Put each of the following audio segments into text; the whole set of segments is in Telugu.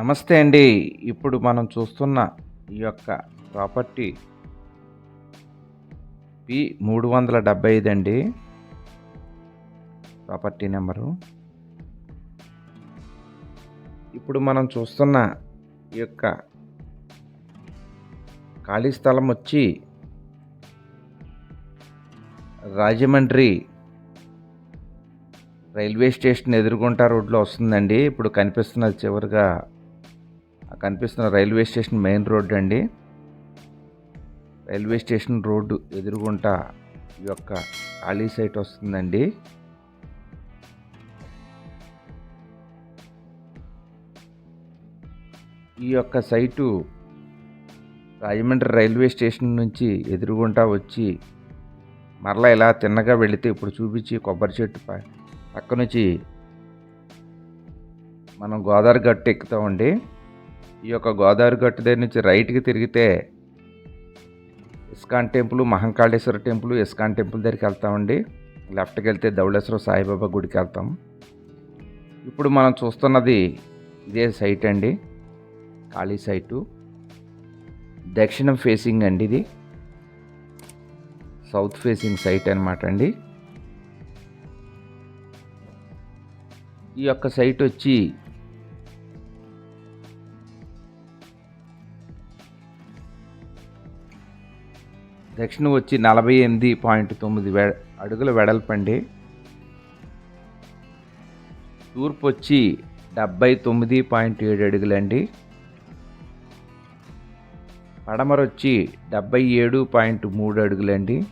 నమస్తే అండి. ఇప్పుడు మనం చూస్తున్న ఈ యొక్క ప్రాపర్టీ పి మూడు వందల డెబ్బై ఐదు అండి. Property number. ఇప్పుడు మనం చూస్తున్న ఈ యొక్క ఖాళీ స్థలం వచ్చి రాజమండ్రి రైల్వే స్టేషన్ ఎదుర్కొంటా రోడ్లో వస్తుందండి. ఇప్పుడు కనిపిస్తున్నది చివరిగా కనిపిస్తున్న రైల్వే స్టేషన్ మెయిన్ రోడ్ అండి. రైల్వే స్టేషన్ రోడ్డు ఎదురుగుంటా ఈ యొక్క ఖాళీ సైట్ వస్తుందండి. ఈ యొక్క సైటు రాజమండ్రి రైల్వే స్టేషన్ నుంచి ఎదురుగుంటా వచ్చి మరలా ఇలా తిన్నగా వెళితే ఇప్పుడు చూపించి కొబ్బరి చెట్టు పక్క నుంచి మనం గోదావరి గట్టు ఎక్కుతామండి. ఈ యొక్క గోదావరి గట్టు దగ్గర నుంచి రైట్కి తిరిగితే ISKCON temple Mahankaleshwara temple ISKCON temple దగ్గరికి వెళ్తామండి. లెఫ్ట్కి వెళ్తే ధవళేశ్వర సాయిబాబా గుడికి వెళ్తాం. ఇప్పుడు మనం చూస్తున్నది ఇదే సైట్ అండి. ఖాళీ సైటు. దక్షిణం ఫేసింగ్ అండి ఇది. సౌత్ ఫేసింగ్ సైట్ అనమాట అండి. ఈ యొక్క సైట్ వచ్చి దక్షిణ వచ్చి నలభై ఎనిమిది పాయింట్ తొమ్మిది వె అడుగుల వెడల్పండి. తూర్పు వచ్చి డెబ్బై తొమ్మిది పాయింట్ ఏడు అడుగులండి. పడమర వచ్చి డెబ్బై ఏడు పాయింట్ మూడు అడుగులండి.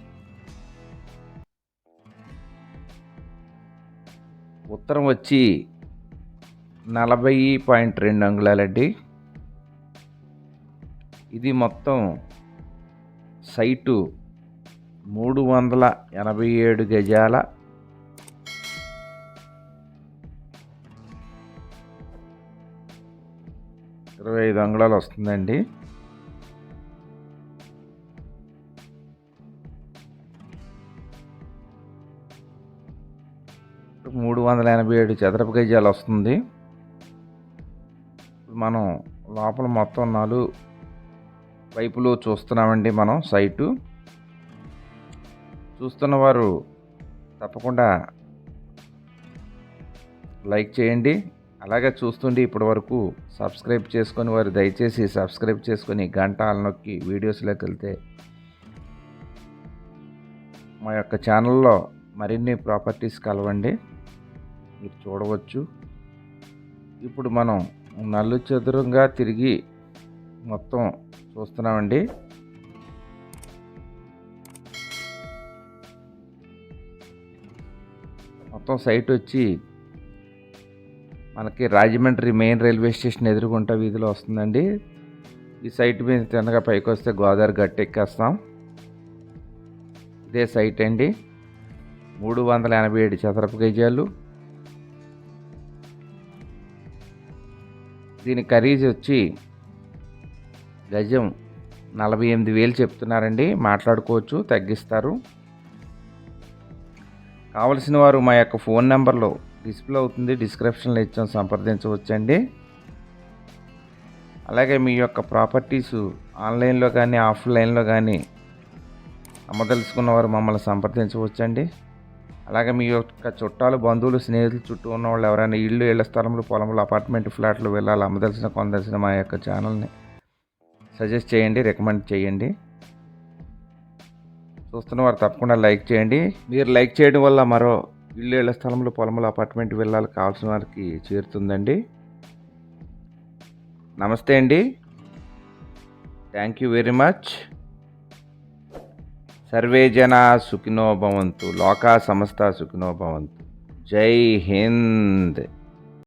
ఉత్తరం వచ్చి నలభై పాయింట్ రెండు అంగుళాలండి. ఇది మొత్తం సైటు మూడు వందల ఎనభై ఏడు గజాల ఇరవై ఐదు అంగుళాలు వస్తుందండి. మూడు వందల ఎనభై ఏడు చదరపు గజాలు వస్తుంది. మనం లోపల మొత్తం నాలుగు వైపులో చూస్తున్నామండి మనం సైటు. చూస్తున్న వారు తప్పకుండా లైక్ చేయండి. అలాగే చూస్తుండి ఇప్పటి వరకు సబ్స్క్రైబ్ చేసుకొని వారు దయచేసి సబ్స్క్రైబ్ చేసుకొని గంట నొక్కి వీడియోస్లోకి వెళ్తే మా యొక్క ఛానల్లో మరిన్ని ప్రాపర్టీస్ కలవండి. మీరు చూడవచ్చు. ఇప్పుడు మనం నల్లు చదురంగా తిరిగి మొత్తం చూస్తున్నామండి. మొత్తం సైట్ వచ్చి మనకి రాజమండ్రి మెయిన్ రైల్వే స్టేషన్ ఎదురుగుంట వీధిలో వస్తుందండి. ఈ సైట్ మీద తిన్నగా పైకి వస్తే గోదావరి గట్టు ఎక్కేస్తాం. ఇదే సైట్ అండి. మూడు వందల ఎనభై ఏడు చదరపు గజాలు. దీని ఖరీదు వచ్చి గజం నలభై ఎనిమిది వేలు చెప్తున్నారండి. మాట్లాడుకోవచ్చు తగ్గిస్తారు. కావలసిన వారు మా యొక్క ఫోన్ నెంబర్లో డిస్ప్లే అవుతుంది. డిస్క్రిప్షన్లో ఇచ్చాం సంప్రదించవచ్చండి. అలాగే మీ యొక్క ప్రాపర్టీస్ ఆన్లైన్లో కానీ ఆఫ్లైన్లో కానీ అమ్మదలుచుకున్న వారు మమ్మల్ని సంప్రదించవచ్చండి. అలాగే మీ యొక్క చుట్టాలు బంధువులు స్నేహితులు చుట్టూ ఉన్న వాళ్ళు ఎవరైనా ఇళ్ళు ఇళ్ళ స్థలంలో పొలంలో అపార్ట్మెంట్ ఫ్లాట్లు వెళ్ళాలి అమ్మదలిసిన కొందలసిన మా యొక్క ఛానల్ని సజెస్ట్ చేయండి రికమెండ్ చేయండి. చూస్తున్న వారు తప్పకుండా లైక్ చేయండి. మీరు లైక్ చేయడం వల్ల మరో ఇల్లు ఇళ్ళ స్థలంలో పొలంలో అపార్ట్మెంట్ వెళ్ళాలి కావాల్సిన వారికి చేరుతుందండి. నమస్తే అండి. Thank you very much. Survey జన సుఖినో భవంతు లోకా సమస్త సుఖినో భవంతు. జై హింద్.